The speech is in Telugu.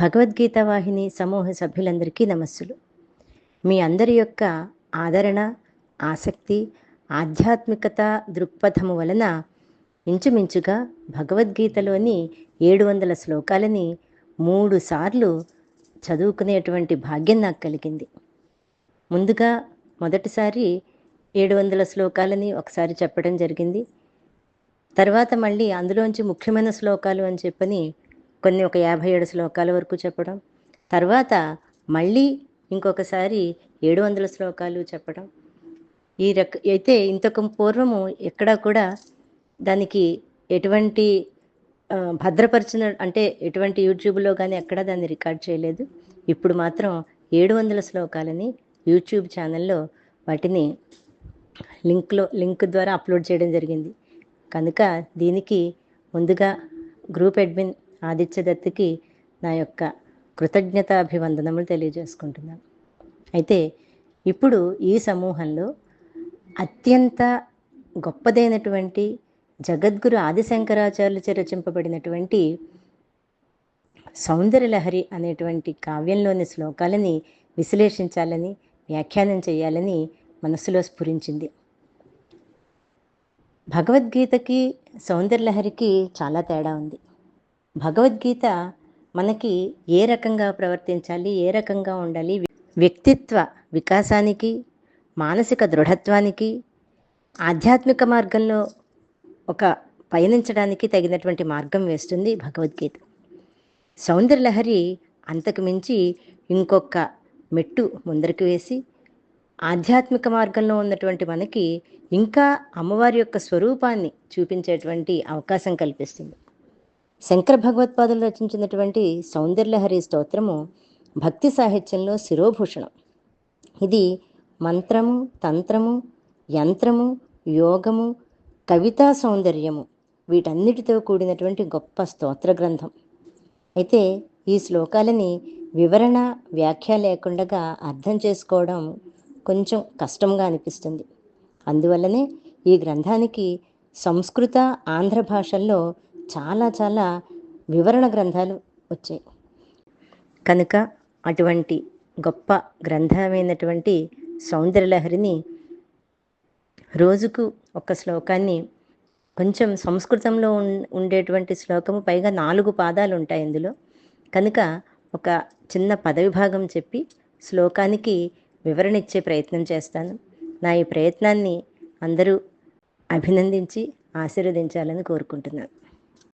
భగవద్గీత వాహిని సమూహ సభ్యులందరికీ నమస్సులు. మీ అందరి యొక్క ఆదరణ ఆసక్తి ఆధ్యాత్మికత దృక్పథము వలన ఇంచుమించుగా భగవద్గీతలోని ఏడు వందల శ్లోకాలని మూడు సార్లు చదువుకునేటువంటి భాగ్యం నాకు కలిగింది. ముందుగా మొదటిసారి ఏడు వందల శ్లోకాలని ఒకసారి చెప్పడం జరిగింది. తర్వాత మళ్ళీ అందులోంచి ముఖ్యమైన శ్లోకాలు అని చెప్పని కొన్ని ఒక యాభై ఏడు శ్లోకాల వరకు చెప్పడం. తర్వాత మళ్ళీ ఇంకొకసారి ఏడు వందల శ్లోకాలు చెప్పడం. ఈ రక అయితే ఇంతకు పూర్వము ఎక్కడా కూడా దానికి ఎటువంటి భద్రపరిచిన అంటే ఎటువంటి యూట్యూబ్లో కానీ ఎక్కడా దాన్ని రికార్డ్ చేయలేదు. ఇప్పుడు మాత్రం ఏడు వందల శ్లోకాలని యూట్యూబ్ ఛానల్లో వాటిని లింక్లో లింక్ ద్వారా అప్లోడ్ చేయడం జరిగింది. కనుక దీనికి ముందుగా గ్రూప్ అడ్మిన్ ఆదిత్య దత్తుకి నా యొక్క కృతజ్ఞతాభివందనములు తెలియజేసుకుంటున్నాను. అయితే ఇప్పుడు ఈ సమూహంలో అత్యంత గొప్పదైనటువంటి జగద్గురు ఆదిశంకరాచార్యులచే రచింపబడినటువంటి సౌందర్యలహరి అనేటువంటి కావ్యంలోని శ్లోకాలని విశ్లేషించాలని వ్యాఖ్యానం చేయాలని మనసులో స్ఫురించింది. భగవద్గీతకి సౌందర్యలహరికి చాలా తేడా ఉంది. భగవద్గీత మనకి ఏ రకంగా ప్రవర్తించాలి ఏ రకంగా ఉండాలి? వ్యక్తిత్వ వికాసానికి మానసిక దృఢత్వానికి ఆధ్యాత్మిక మార్గంలో ఒక పయనించడానికి తగినటువంటి మార్గం వేస్తుంది భగవద్గీత. సౌందర్యలహరి అంతకు మించి ఇంకొక మెట్టు ముందరికి వేసి ఆధ్యాత్మిక మార్గంలో ఉన్నటువంటి మనకి ఇంకా అమ్మవారి యొక్క స్వరూపాన్ని చూపించేటువంటి అవకాశం కల్పిస్తుంది. శంకర భగవత్పాదులు రచించినటువంటి సౌందర్యలహరి స్తోత్రము భక్తి సాహిత్యంలో శిరోభూషణం. ఇది మంత్రము తంత్రము యంత్రము యోగము కవితా సౌందర్యము వీటన్నిటితో కూడినటువంటి గొప్ప స్తోత్ర గ్రంథం. అయితే ఈ శ్లోకాలని వివరణ వ్యాఖ్య లేకుండా అర్థం చేసుకోవడం కొంచెం కష్టంగా అనిపిస్తుంది. అందువల్లనే ఈ గ్రంథానికి సంస్కృత ఆంధ్ర భాషల్లో చాలా చాలా వివరణ గ్రంథాలు వచ్చాయి. కనుక అటువంటి గొప్ప గ్రంథమైనటువంటి సౌందర్యలహరిని రోజుకు ఒక శ్లోకాన్ని కొంచెం సంస్కృతంలో ఉండేటువంటి శ్లోకము పైగా నాలుగు పాదాలు ఉంటాయి ఇందులో. కనుక ఒక చిన్న పదవిభాగం చెప్పి శ్లోకానికి వివరణ ఇచ్చే ప్రయత్నం చేస్తాను. నా ఈ ప్రయత్నాన్ని అందరూ అభినందించి ఆశీర్వదించాలని కోరుకుంటున్నాను.